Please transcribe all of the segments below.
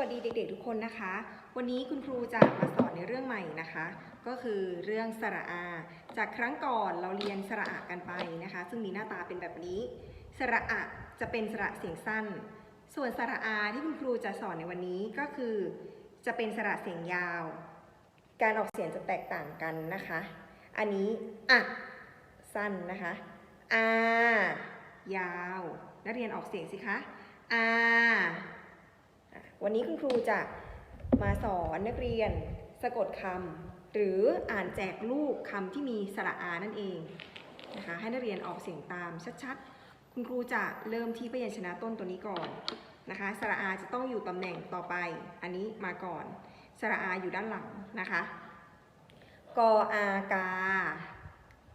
วัสดีเด็กๆทุกคนนะคะ วันนี้คุณครูจะมาสอนในเรื่องใหม่นะคะ ก็คือเรื่องสระอา จากครั้งก่อนเราเรียนสระอากันไปนะคะ ซึ่งมีหน้าตาเป็นแบบนี้ สระอะจะเป็นสระเสียงสั้น ส่วนสระอาที่คุณครูจะสอนในวันนี้ก็คือ จะเป็นสระเสียงยาว การออกเสียงจะแตกต่างกันนะคะ อันนี้อะสั้นนะคะอายาว นักเรียนออกเสียงสิคะอา วันนี้คุณครูจะมาสอนนักเรียนสะกดคำหรืออ่านแจกลูกคำที่มีสระอานั่นเองนะคะให้นักเรียนออกเสียงตามชัดๆ คุณครูจะเริ่มที่พยัญชนะต้นตัวนี้ก่อนนะคะสระอาจะต้องอยู่ตำแหน่งต่อไป อันนี้มาก่อนสระอาอยู่ด้านหลังนะคะกออากา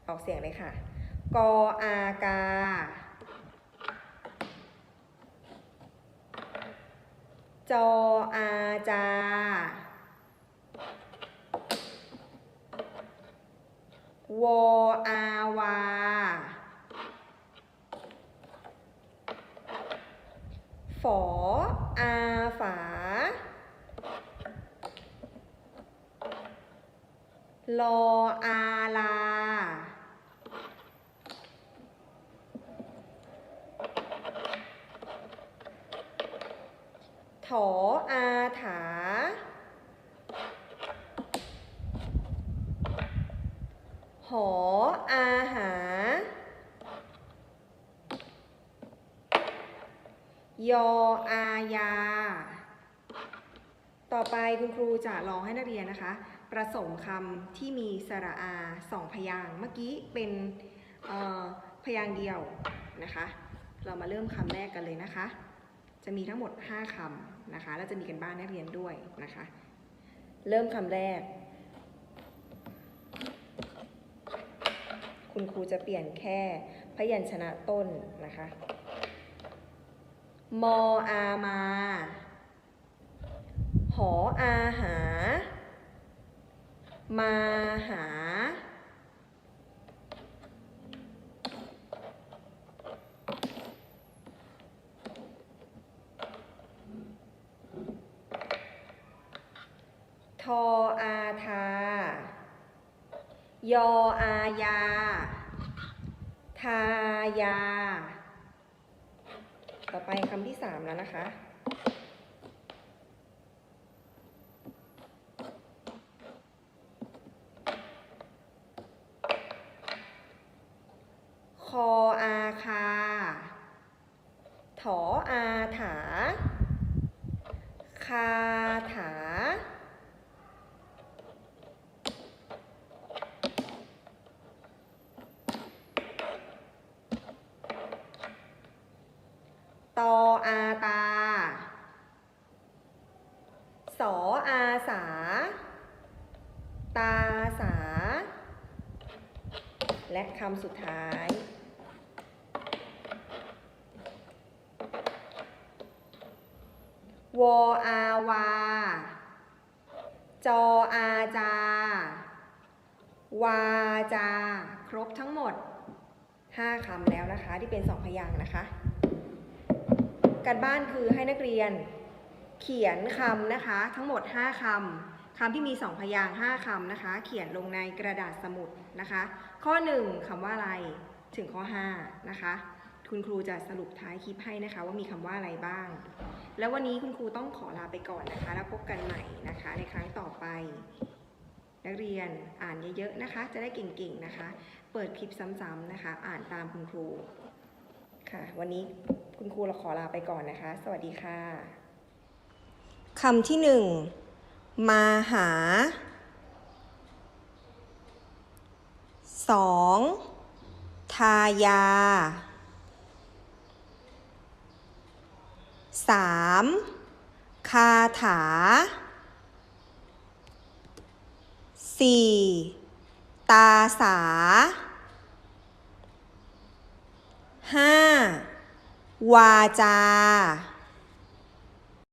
ออกเสียงเลยค่ะกออากา จออาจาวออาวา ฝออาฝา ลออาลา ถออาถา หออาหายออายา ต่อไปคุณครูจะลองให้นักเรียนนะคะ ประสมคำที่มีสระอาสองพยางเมื่อกี้เป็นพยางเดียวนะคะ เรามาเริ่มคำแรกกันเลยนะคะ จะมีทั้งหมด 5คำนะคะ แล้วจะมีกันบ้านนักเรียนด้วยนะคะ เริ่มคำแรก คุณครูจะเปลี่ยนแค่พยัญชนะต้นนะคะ มออามา หออาหา มาหา ทออาทา ยออายา ทายา ต่อไปคำที่สามแล้วนะคะ คออาคา ถออาถา คาถา ตออาตา สออาสา ตาสา และคำสุดท้าย วออาวา จออาจา วาจา ครบทั้งหมด 5คำแล้วนะคะ ที่เป็น2พยางค์นะคะ การบ้านคือให้นักเรียนเขียนคำนะคะ ทั้งหมด 5คำคำที่มี 2 พยางค์5คำนะคะ เขียนลงในกระดาษสมุดนะคะ ข้อ 1คำว่าอะไรถึงข้อ 5 นะคะ คุณครูจะสรุปท้ายคลิปให้นะคะ ว่ามีคำว่าอะไรบ้าง แล้ววันนี้คุณครูต้องขอลาไปก่อนนะคะ แล้วพบกันใหม่นะคะ ในครั้งต่อไป นักเรียนอ่านเยอะๆนะคะ จะได้เก่งๆนะคะ เปิดคลิปซ้ำๆนะคะ อ่านตามคุณครู ค่ะ วันนี้คุณครูเราขอลาไปก่อนนะคะ สวัสดีค่ะคำที่หนึ่งมาหาสองทายาสามคาถาสี่ตาสา ห้าวาจา